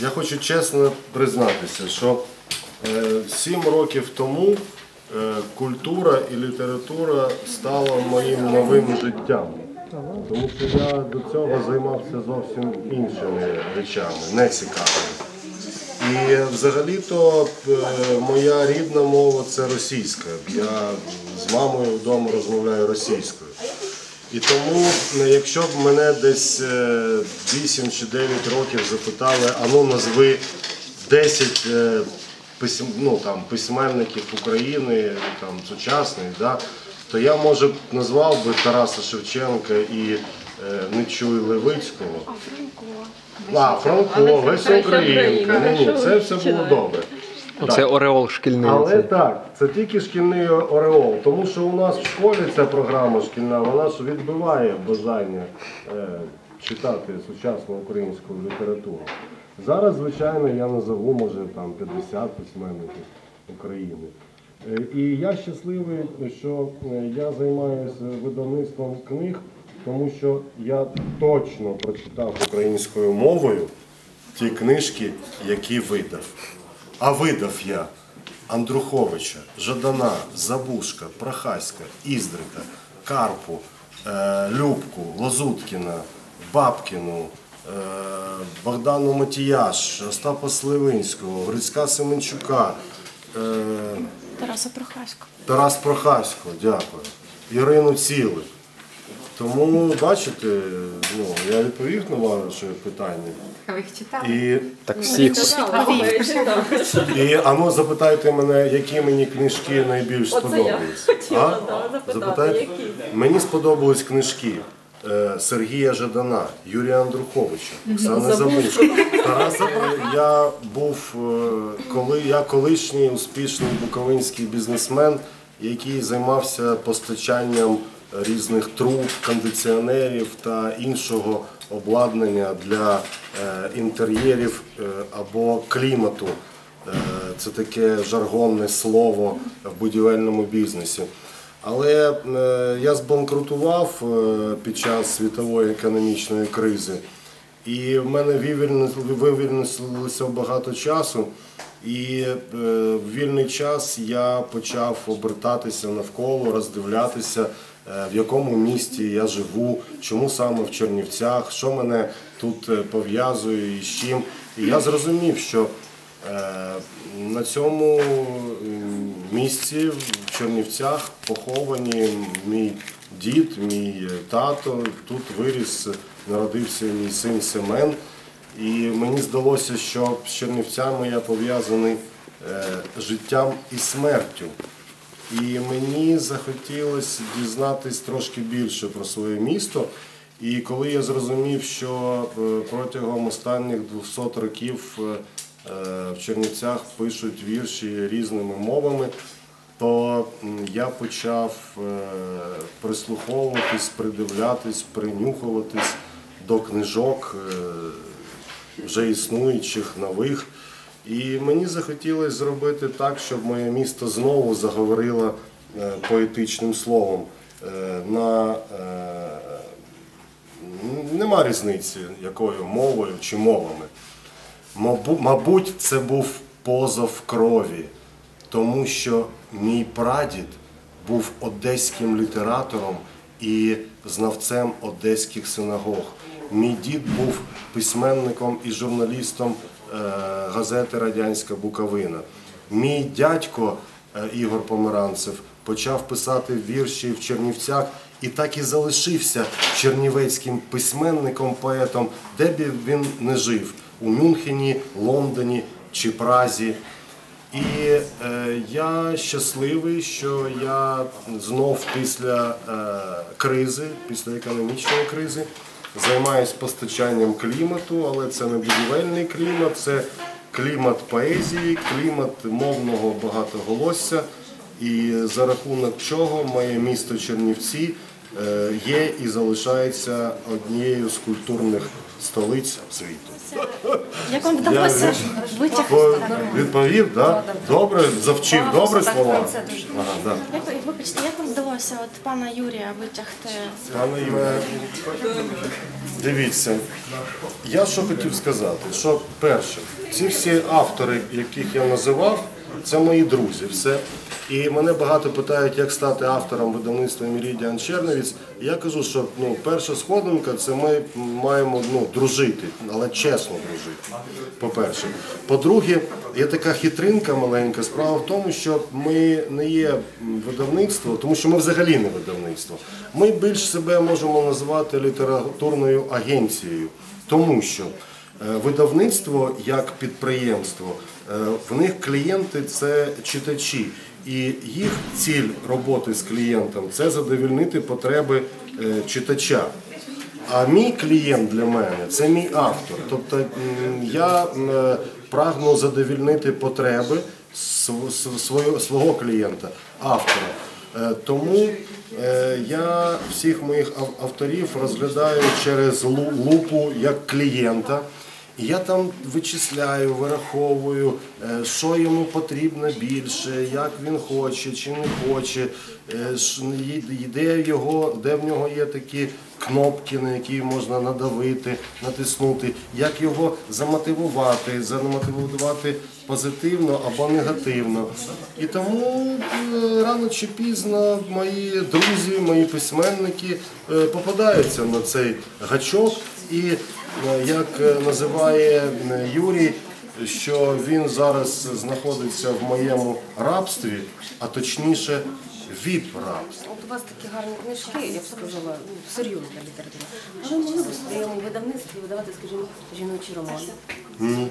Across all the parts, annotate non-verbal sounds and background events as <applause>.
Я хочу чесно признатися, що е, сім років тому е, культура і література стала моїм новим життям. Тому що я до цього займався зовсім іншими речами, не цікавими. І взагалі-то е, моя рідна мова це російська. Я з мамою вдома розмовляю російською. І тому, е, якщо б мене десь е, 8 чи 9 років запитали, а ну назви 10 е, ну, там, письменників України, там, сучасних, да, то я може б назвав би Тараса Шевченка і е, Нечуй Левицького. А, Франко, Леся Українка. Ні, ні, це все було добре. Це ореол шкільний. Але так, це тільки шкільний ореол, тому що у нас в школі ця програма шкільна, вона ж відбиває бажання е, читати сучасну українську літературу. Зараз, звичайно, я назову, може, там 50 письменників України. Е, І я щасливий, що е, я займаюся видавництвом книг, тому що я точно прочитав українською мовою ті книжки, які видав. А видав я Андруховича, Жадана, Забушка, Прохаська, Іздрика, Карпу, е, Любку, Лозуткіна, Бабкіну, е, Богдану Матіяш, Остапа Сливинського, Грицька Семенчука, е, Тараса Прохасько. Тарас Прохасько, дякую, Ірину Цілик. Тому, бачите, ну, я відповів на ваше питання. А ви їх читали? І Так всіх. І а ну запитайте мене, які мені книжки найбільш сподобались. А? Запитайте. Мені сподобались книжки е, Сергія Жадана, Юрія Андруховича, Оксани Забушко. Тараса Е, я був е, коли я колишній успішний буковинський бізнесмен, який займався постачанням різних труб, кондиціонерів та іншого обладнання для е, інтер'єрів е, або клімату. Е, Це таке жаргонне слово в будівельному бізнесі. Але я збанкрутував під час світової економічної кризи, і в мене вивільнилося- багато часу. І в вільний час я почав обертатися навколо, роздивлятися, в якому місті я живу, чому саме в Чернівцях, що мене тут е, пов'язує і з чим. І я зрозумів, що е, на цьому місці в Чернівцях поховані мій дід, мій е, тато. Тут виріс, народився мій син Семен. І мені здалося, що з Чернівцями я пов'язаний е, життям і смертю. І мені захотілося дізнатись трошки більше про своє місто. І коли я зрозумів, що е, протягом останніх 200 років е, е, в Чернівцях пишуть вірші різними мовами, то я почав прислуховуватись, придивлятись, принюхуватись до книжок вже існуючих, нових. І мені захотілося зробити так, щоб моє місто знову заговорило е, поетичним словом. Е, На, е, нема різниці, якою мовою чи мовами. Мабуть, це був позов крові, тому що мій прадід був одеським літератором і знавцем одеських синагог. Мій дід був письменником і журналістом газети Радянська Буковина. Мій дядько е, Ігор Померанцев почав писати вірші в Чернівцях і так і залишився чернівецьким письменником, поетом, де б він не жив у Мюнхені, Лондоні чи Празі. І е, я щасливий, що я знов після е, кризи, після економічної кризи, займаюся постачанням клімату, але це не будівельний клімат, це клімат поезії, клімат мовного багатоголосся. І за рахунок чого моє місто Чернівці е, є і залишається однією з культурних столиць світу. Як вам вдалося витягти? По- Відповів, так? Добре, завчив добре слова. Ага, да. Вибачте, як вам вдалося от пана Юрія витягти? Пане Юре, дивіться, я що хотів сказати, що перше, ці всі автори, яких я називав, це мої друзі. Все. І мене багато питають, як стати автором видавництва Мірідіан Черновіць. Я кажу, що ну, перша сходинка це ми маємо ну, дружити, але чесно дружити. По-перше. По-друге, є така хитринка маленька. Справа в тому, що ми не є видавництво, тому що ми взагалі не видавництво. Ми більш себе можемо називати літературною агенцією, тому що е, видавництво як підприємство, е, в них клієнти це читачі. І їх ціль роботи з клієнтом це задовільнити потреби е, читача. А мій клієнт для мене це мій автор. Тобто я е, прагну задовільнити потреби св- св- свого, клієнта, автора. Е, Тому я всіх моїх ав- авторів розглядаю через лу- лупу як клієнта. Я там вичисляю, вираховую, е, що йому потрібно більше, як він хоче чи не хоче, е, де його, де в нього є такі кнопки, на які можна надавити, натиснути, як його замотивувати, замотивувати позитивно або негативно. І тому е, рано чи пізно мої друзі, мої письменники е, попадаються на цей гачок. І е, як називає Юрій, що він зараз знаходиться в моєму рабстві, а точніше віп-рабстві. От у вас такі гарні книжки, я б сказала, ну, серйозна література. А ви могли б у своєму видавництві видавати, скажімо, жіночі романи? Ні.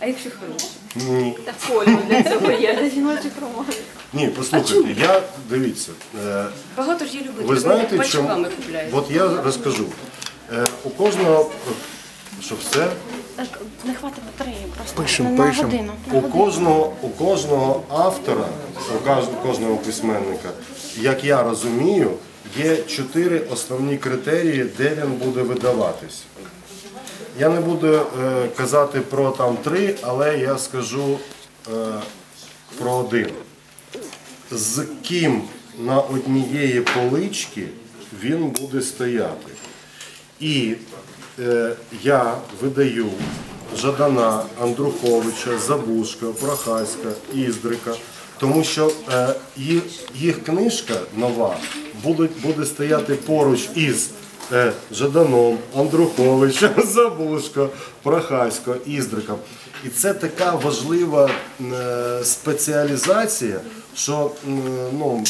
А якщо хороші? Ні. Так полю для цього є. Жіночих романів. Ні, послухайте, я дивіться. е, Багато ж є любителів, Ви знаєте, чому? купляють. От я розкажу. Е, У кожного, що все, не хватить батареї просто Пишем, на пишем. годину. На у годину. кожного, у кожного автора, у кожного письменника, як я розумію, є чотири основні критерії, де він буде видаватись. Я не буду е, казати про там три, але я скажу е, про один. З ким на однієї полички він буде стояти. І я видаю Жадана, Андруховича, Забушка, Прохаська, Іздрика, тому що е, їх, книжка нова буде, стояти поруч із е, Жаданом, Андруховичем, <laughs> Забушко, Прохасько, Іздриком. І це така важлива е, спеціалізація, що ну,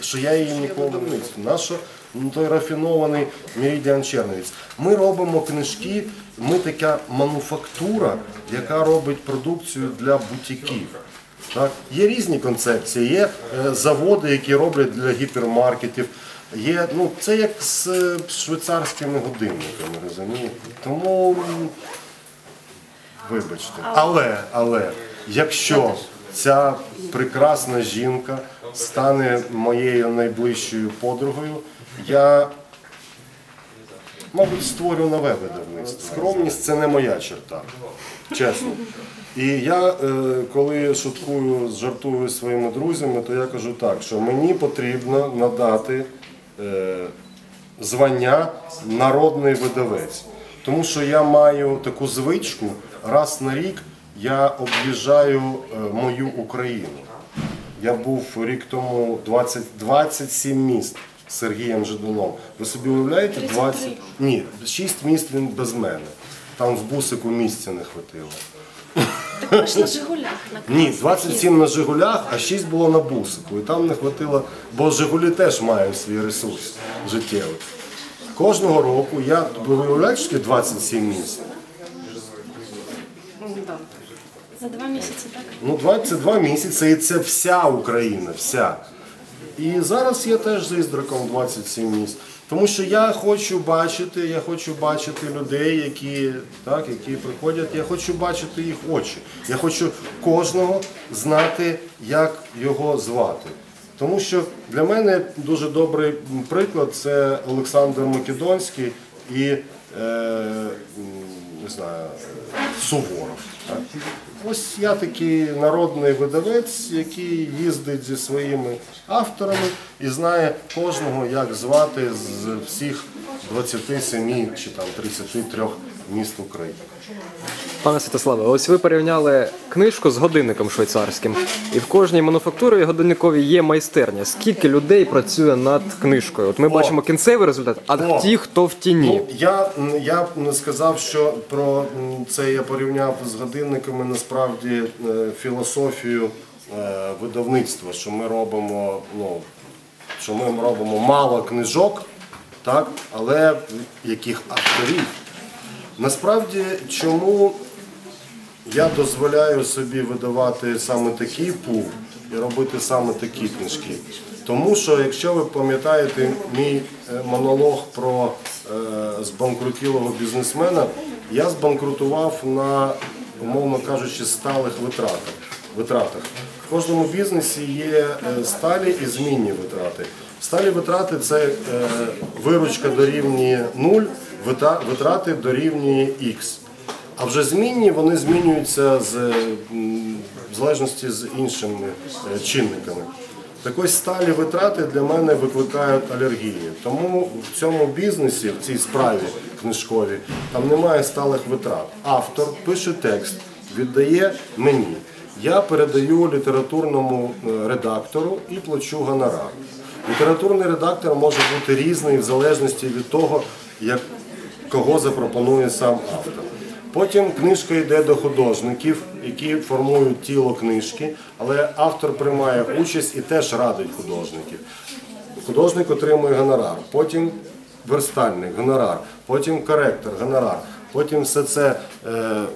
що я її ніколи не. Нащо ну, той рафінований Меридіан Черновіць? Ми робимо книжки, ми така мануфактура, яка робить продукцію для бутіків. Так? Є різні концепції, є е, заводи, які роблять для гіпермаркетів. Є, ну, це як з е, швейцарськими годинниками, розумієте? Тому Вибачте. Але, але, якщо ця прекрасна жінка стане моєю найближчою подругою, я, мабуть, створю нове видавництво. Скромність це не моя черта, чесно. І я, е, коли шуткую, жартую своїми друзями, то я кажу так, що мені потрібно надати е, звання народний видавець. Тому що я маю таку звичку, раз на рік я об'їжджаю е, мою Україну. Я був рік тому 20, 27 міст з Сергієм Жиданом. Ви собі уявляєте? 20? Ні, 6 міст він без мене. Там в бусику місця не хватило. Так ви ж на Жигулях на Ні, 27 на Жигулях, а 6 було на бусику. І там не хватило, бо Жигулі теж мають свій ресурс життєвий. Кожного року я, ви уявляєте, що таке 27 місць? За два місяці, так? Ну, 22 місяці і це вся Україна, вся. І зараз я теж з іздраком 27 місць. Тому що я хочу бачити, я хочу бачити людей, які, так, які приходять, я хочу бачити їх очі. Я хочу кожного знати, як його звати. Тому що для мене дуже добрий приклад це Олександр Македонський і е, не знаю, Суворов. Так? Ось я такий народний видавець, який їздить зі своїми авторами і знає кожного, як звати з всіх 27 чи там 33 міст України. Пане Святославе, ось ви порівняли книжку з годинником швейцарським, і в кожній мануфактурі годинниковій є майстерня. Скільки людей працює над книжкою? От ми бачимо кінцевий результат, а О. ті, хто в тіні. Ну, я, я сказав, що про це я порівняв з годинниками насправді е, філософію е, видавництва, що ми робимо, ну, що ми робимо мало книжок, так, але яких авторів. Насправді, чому я дозволяю собі видавати саме такий пул і робити саме такі книжки. Тому що, якщо ви пам'ятаєте мій е, монолог про е, збанкрутілого бізнесмена, я збанкрутував на, умовно кажучи, сталих витратах. В кожному бізнесі є е, сталі і змінні витрати. Сталі витрати це е, виручка дорівнює 0, витрати дорівнює Х. А вже змінні вони змінюються в залежності з іншими е, чинниками. Так ось сталі витрати для мене викликають алергії. Тому в цьому бізнесі, в цій справі книжковій, там немає сталих витрат. Автор пише текст, віддає мені. Я передаю літературному е, редактору і плачу гонорар. Літературний редактор може бути різний в залежності від того, як кого запропонує сам автор. Потім книжка йде до художників, які формують тіло книжки, але автор приймає участь і теж радить художників. Художник отримує гонорар, потім верстальник, гонорар, потім коректор, гонорар. Потім все це е, е,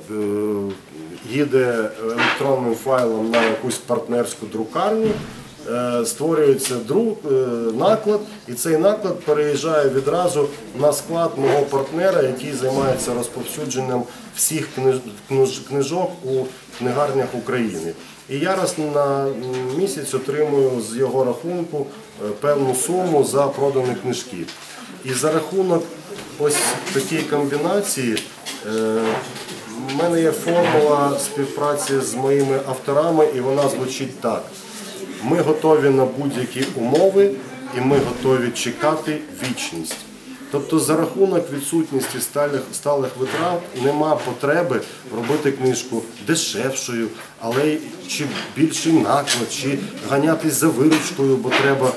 їде електронним файлом на якусь партнерську друкарню, створюється друк, е, наклад, і цей наклад переїжджає відразу на склад мого партнера, який займається розповсюдженням всіх книж- книж- книжок у книгарнях України. І я раз на місяць отримую з його рахунку е, певну суму за продані книжки. І за рахунок ось такої комбінації е, в мене є формула співпраці з моїми авторами, і вона звучить так. Ми готові на будь-які умови і ми готові чекати вічність. Тобто за рахунок відсутності сталих, сталих витрат нема потреби робити книжку дешевшою, але чи більший наклад, чи ганятись за виручкою, бо треба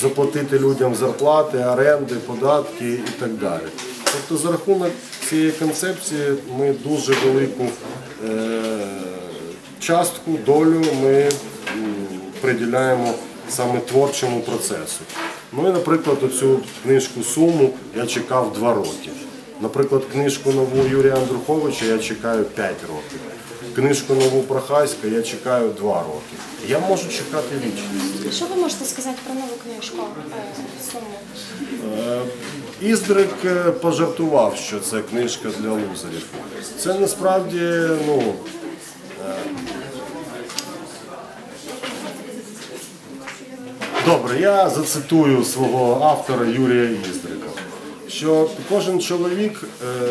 заплатити людям зарплати, оренди, податки і так далі. Тобто за рахунок цієї концепції ми дуже велику е, частку, долю ми приділяємо саме творчому процесу. Ну і, наприклад, оцю книжку Суму я чекав два роки. Наприклад, книжку нову Юрія Андруховича я чекаю 5 років. Книжку нову Прохаська я чекаю 2 роки. Я можу чекати вічність. Що ви можете сказати про нову книжку е, Суму? Іздрик е, пожартував, що це книжка для лузерів. Це насправді, ну. Добре, я зацитую свого автора Юрія Іздрика, що кожен чоловік е,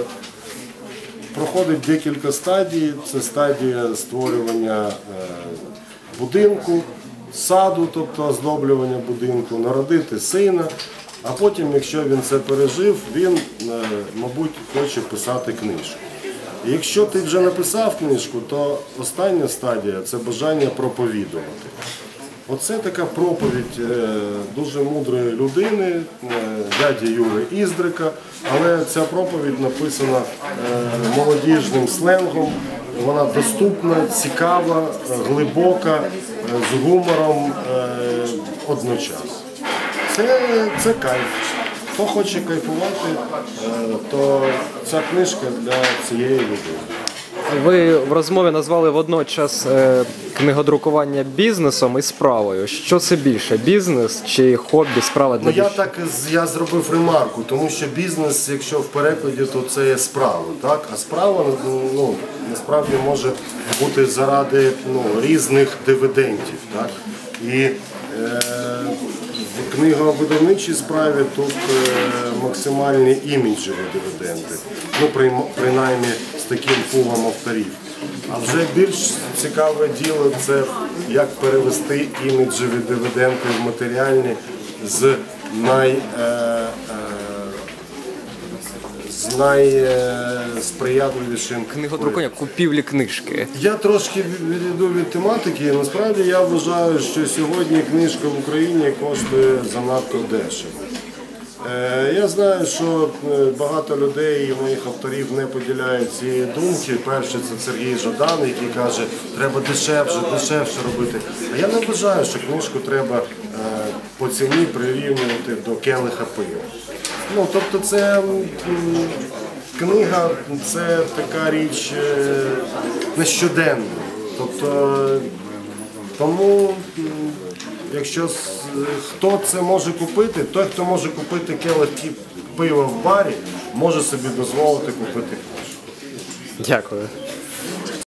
проходить декілька стадій. Це стадія створювання е, будинку, саду, тобто оздоблювання будинку, народити сина. А потім, якщо він це пережив, він, е, мабуть, хоче писати книжку. І якщо ти вже написав книжку, то остання стадія це бажання проповідувати. Оце така проповідь е, дуже мудрої людини, е, дяді Юри Іздрика, але ця проповідь написана е, молодіжним сленгом. Вона доступна, цікава, глибока, з гумором одночасно. Це, це кайф. Хто хоче кайфувати, то ця книжка для цієї людини. Ви в розмові назвали водночас е, книгодрукування бізнесом і справою. Що це більше? Бізнес чи хобі, справа для Ну я так я зробив ремарку, тому що бізнес, якщо в перекладі, то це є справа, так? А справа ну, насправді може бути заради ну, різних дивідендів. Так? І е, в книговидавничій справі тут е, максимальні іміджеві дивіденди. Ну, принаймні з таким пулом авторів. А вже більш цікаве діло це як перевести іміджеві дивіденди в матеріальні з най. Е, е, з найсприятливішим Книгодрукування, купівлі книжки. я трошки відійду від тематики. Насправді я вважаю, що сьогодні книжка в Україні коштує занадто дешево. Е, Я знаю, що е, багато людей і моїх авторів не поділяють цієї думки. Перший це Сергій Жадан, який каже, треба дешевше, дешевше робити. А я не вважаю, що книжку треба е, по ціні прирівнювати до келиха пива. Ну, тобто це книга це така річ е, не щоденна. Тобто, тому, якщо хто це може купити, той, хто може купити келих пива в барі, може собі дозволити купити. Дякую.